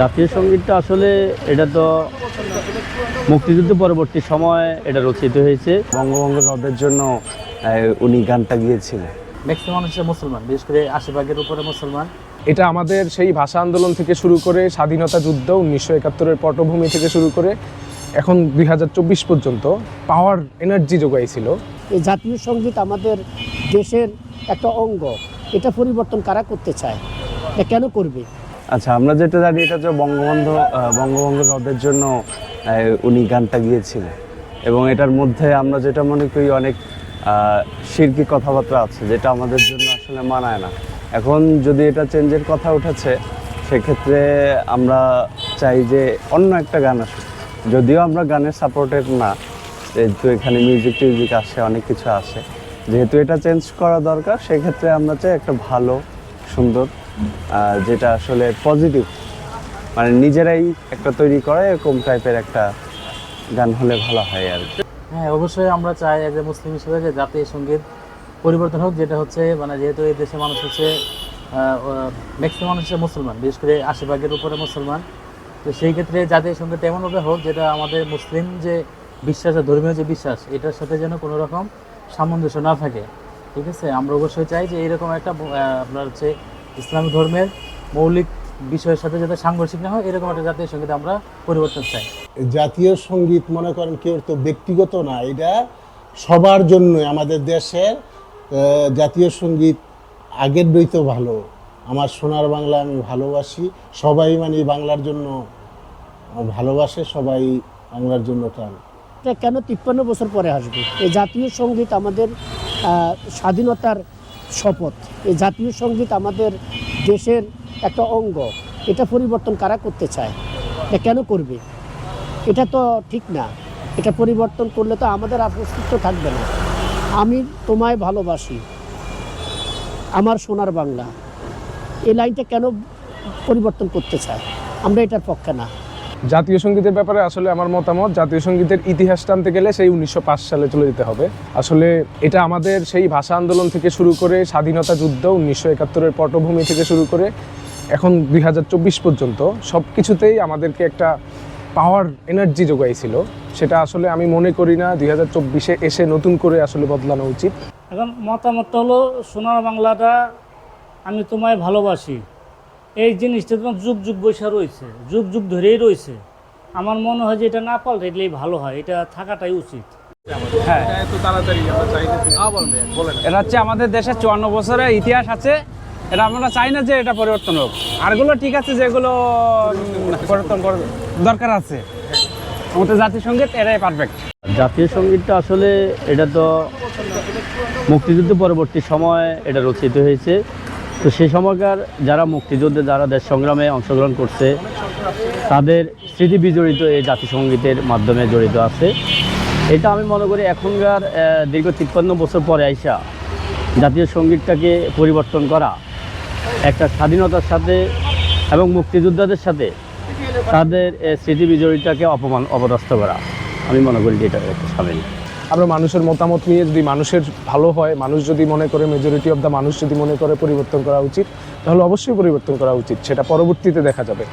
জাতীয় সঙ্গীতটা আসলে এটা তো মুক্তিযুদ্ধ পরবর্তী সময় এটা রচিত হয়েছে। বঙ্গবঙ্গ রদের জন্য উনি গানটা গিয়েছিলেন। ম্যাক্সিমাম হচ্ছে মুসলমান বিশেষ করে আশি ভাগের উপরে মুসলমান। এটা আমাদের সেই ভাষা আন্দোলন থেকে শুরু করে স্বাধীনতা যুদ্ধ উনিশশো একাত্তরের পটভূমি থেকে শুরু করে এখন দুই হাজার চব্বিশ পর্যন্ত পাওয়ার এনার্জি যোগাইছিল এই জাতীয় সংগীত আমাদের দেশের একটা অঙ্গ। এটা পরিবর্তন কারা করতে চায়? এটা কেন করবে? আচ্ছা আমরা যেটা জানি এটা যে বঙ্গবন্ধু বঙ্গবঙ্গ রদের জন্য উনি গানটা গিয়েছিলেন। এবং এটার মধ্যে আমরা যেটা মনে করি অনেক শিরকি কথাবার্তা আছে, যেটা আমাদের জন্য আসলে মানায় না। এখন যদি এটা চেঞ্জের কথা উঠেছে, সেক্ষেত্রে আমরা চাই যে অন্য একটা গান আসুক। যদিও আমরা গানের সাপোর্টেড না, যেহেতু এখানে মিউজিক টিউজিক আসে, অনেক কিছু আসে। যেহেতু এটা চেঞ্জ করা দরকার, সেক্ষেত্রে আমরা চাই একটা ভালো, সুন্দর যেটা আসলে পজিটিভ মানে নিজেরাই একটা তৈরি করে, এরকম টাইপের একটা গান হলে ভালো হয় আর কি। হ্যাঁ অবশ্যই আমরা চাই এজ এ মুসলিম হিসেবে যে জাতীয় সংগীত পরিবর্তন হোক, যেটা হচ্ছে মানে যেহেতু এই দেশের মানুষ হচ্ছে ম্যাক্সিমাম মানুষ হচ্ছে মুসলমান, বিশেষ করে আশি উপরে মুসলমান। তো সেই ক্ষেত্রে জাতীয় সংগীত এমনভাবে হোক, যেটা আমাদের মুসলিম যে বিশ্বাস ধর্মীয় যে বিশ্বাস, এটার সাথে যেন কোনো রকম সামঞ্জস্য না থাকে। ঠিক আছে? আমরা অবশ্যই চাই যে এরকম একটা আপনার হচ্ছে ইসলামী ধর্মের মৌলিক বিষয়ের সাথে যাতে সাংঘর্ষিক না হয় এরকম একটা জাতীয় সংগীত আমরা পরিবর্তন চাই। জাতীয় সংগীত মনে করেন কেউ তো ব্যক্তিগত না এটা সবার জন্য আমাদের দেশের জাতীয় সংগীত আগের বই তো ভালো। আমার সোনার বাংলা আমি ভালোবাসি সবাই মানে বাংলার জন্য ভালোবাসে সবাই বাংলার জন্য টান। এটা কেন তিপ্পান্ন বছর পরে আসবে? এই জাতীয় সংগীত আমাদের স্বাধীনতার শপথ। এই জাতীয় সংগীত আমাদের দেশের একটা অঙ্গ। এটা পরিবর্তন কারা করতে চায়? এটা কেন করবে? এটা তো ঠিক না। এটা পরিবর্তন করলে তো আমাদের অস্তিত্ব থাকবে না। আমি তোমায় ভালোবাসি। আমার সোনার বাংলা। এই লাইনটা কেন পরিবর্তন করতে চায়? আমরা এটার পক্ষে না। জাতীয় সঙ্গীতের ব্যাপারে আসলে আমার মতামত, জাতীয় সঙ্গীতের ইতিহাস টানতে গেলে সেই উনিশশো পাঁচ সালে চলে যেতে হবে। আসলে এটা আমাদের সেই ভাষা আন্দোলন থেকে শুরু করে স্বাধীনতা যুদ্ধ উনিশশো একাত্তরের পটভূমি থেকে শুরু করে এখন দু হাজার চব্বিশ পর্যন্ত সব কিছুতেই আমাদেরকে একটা পাওয়ার এনার্জি যোগাইছিল। সেটা আসলে আমি মনে করি না দুই হাজার চব্বিশে এসে নতুন করে আসলে বদলানো উচিত। এখন মতামতটা হলো, সোনার বাংলাটা আমি তোমায় ভালোবাসি। এই জিনিসটা তোমার যুগ যুগ বৈশা রয়েছে যুগ যুগ ধরেই রয়েছে। আমার মনে হয় যে এটা না পাল্টাইলেই ভালো হয় এটা থাকাটাই উচিত। এটা হচ্ছে আমাদের দেশের চুয়ান্ন বছরের ইতিহাস আছে। এটা আমরা চাই না যে এটা পরিবর্তন হোক। আরগুলো ঠিক আছে যেগুলো পরিবর্তন করার দরকার আছে। আমাদের জাতীয় সংগীত এটাই পারফেক্ট জাতীয় সঙ্গীতটা আসলে এটা তো মুক্তিযুদ্ধ পরবর্তী সময় এটা রচিত হয়েছে। তো সেই সময়কার যারা মুক্তিযুদ্ধে, যারা দেশ সংগ্রামে অংশগ্রহণ করছে, তাদের স্মৃতি বিজড়িত এই জাতীয় সঙ্গীতের মাধ্যমে জড়িত আছে। এটা আমি মনে করি এখনকার দীর্ঘ তিপ্পান্ন বছর পরে আইসা জাতীয় সঙ্গীতটাকে পরিবর্তন করা, একটা স্বাধীনতার সাথে এবং মুক্তিযোদ্ধাদের সাথে তাদের স্মৃতি বিজড়িতাকে অপমান, অপদস্থ করা, আমি মনে করি এটা একটা সামিল। আমরা মানুষের মতামত নিয়ে যদি মানুষের ভালো হয়, মানুষ যদি মনে করে মেজরিটি অফ দ্য মানুষ যদি মনে করে পরিবর্তন করা উচিত, তাহলে অবশ্যই পরিবর্তন করা উচিত, সেটা পরবর্তীতে দেখা যাবে।